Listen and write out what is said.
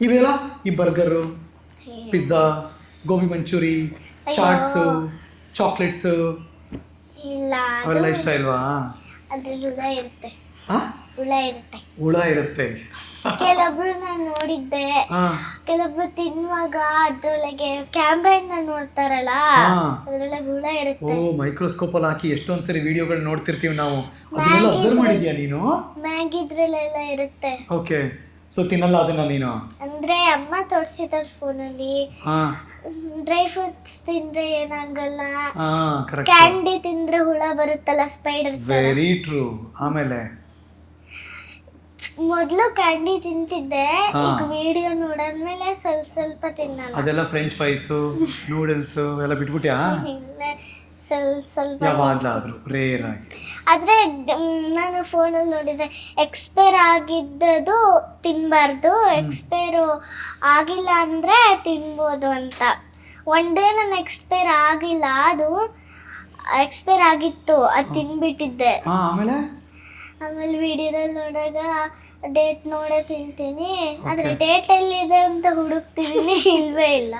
ಇವೆಲ್ಲ ಈ burger pizza gobi manchuri chats chocolates ಇಲ್ಲ ಅವೆಲ್ಲ ಇಷ್ಟ ಇಲ್ವಾ? ಹುಳ ಇರುತ್ತೆ. ಹುಳ ಇರುತ್ತೆ. ಹುಳ ಇರುತ್ತೆ. ಕೆಲವೊಬ್ರು ನಾನು ನೋಡಿದ್ದೆ. ಕೆಲವೊಬ್ರು ತಿನ್ನುವಾಗ ಅದ್ರೊಳಗೆ ಕ್ಯಾಮ್ರಾಯಿಂದ ನೋಡ್ತಾರಲ್ಲ. ಅದ್ರೊಳಗೆ ಹುಳ ಓ ಮೈಕ್ರೋಸ್ಕೋಪ್ ಅಲ್ಲಿ ಹಾಕಿ ಎಷ್ಟೊಂದ್ ಸರಿ ವಿಡಿಯೋಗಳು ನೋಡ್ತಿರ್ತೀವಿ ನಾವು. ಅದನ್ನೆಲ್ಲ ಅಬ್ಸರ್ವ್ ಮಾಡಿದ್ಯಾ ನೀನು? ಮ್ಯಾಗಿ ಇದ್ರಲ್ಲೆಲ್ಲ ಇರುತ್ತೆ. ಓಕೆ ಸೊ ತಿನ್ನಲ್ಲ ಅದನ್ನ ನೀನು? ಅಂದ್ರೆ ಅಮ್ಮ ತೋರಿಸಿದಾರೆ ಫೋನಲ್ಲಿ ಹಾ. ಡ್ರೈ ಫ್ರೂಟ್ಸ್ ತಿಂದ್ರೆ ಏನಾಗಲ್ಲ. ಹಾ ಕರೆಕ್ಟ್ ಕ್ಯಾಂಡಿ ತಿಂದ್ರೆ ಹುಳ ಬರುತ್ತಲ್ಲ ಸ್ಪೈಡರ್ ವೆರಿ ಟ್ರೂ ಆಮೇಲೆ? ಮೊದ್ಲು ಕ್ಯಾಂಡಿ ತಿಂತಿದ್ದೆ ಹಾ. ಈಗ ವಿಡಿಯೋ ನೋಡಾದ್ಮೇಲೆ ಸ್ವಲ್ಪ ಸ್ವಲ್ಪ ತಿನ್ನಲ್ಲ. ಅದೆಲ್ಲ ಫ್ರೆಂಚ್ ಫ್ರೈಸು ನೂಡಲ್ಸು ಎಲ್ಲ ಬಿಟ್ಬಿಟ್ಯಾ? ಇಲ್ಲ, ಸ್ವಲ್ಪ ಸ್ವಲ್ಪ. ಯಾವಾಗ್ಲಾದ್ರೂ ರೇರ್ ಆಗಿ. ಆದ್ರೆ ನಾನು ಫೋನಲ್ಲಿ ನೋಡಿದೆ ಎಕ್ಸ್ಪೈರ್ ಆಗಿದ್ದದು ತಿನ್ನಬಾರ್ದು ಎಕ್ಸ್ಪೈರು ಆಗಿಲ್ಲ ಅಂದರೆ ತಿನ್ಬೋದು ಅಂತ. ಒನ್ ಡೇ ನಾನು ಎಕ್ಸ್ಪೈರ್ ಆಗಿಲ್ಲ ಅದು ಎಕ್ಸ್ಪೈರ್ ಆಗಿತ್ತು ಅದು ತಿನ್ಬಿಟ್ಟಿದ್ದೆ. ಹಾ ಆಮೇಲೆ? ಆಮೇಲೆ ವಿಡಿಯೋದಲ್ಲಿ ನೋಡಾಗ ಡೇಟ್ ನೋಡೇ ತಿಂತೀನಿ. ಆದರೆ ಡೇಟ್ ಎಲ್ಲಿದೆ ಅಂತ ಹುಡುಕ್ತಿದ್ದೀನಿ ಇಲ್ವೇ ಇಲ್ಲ.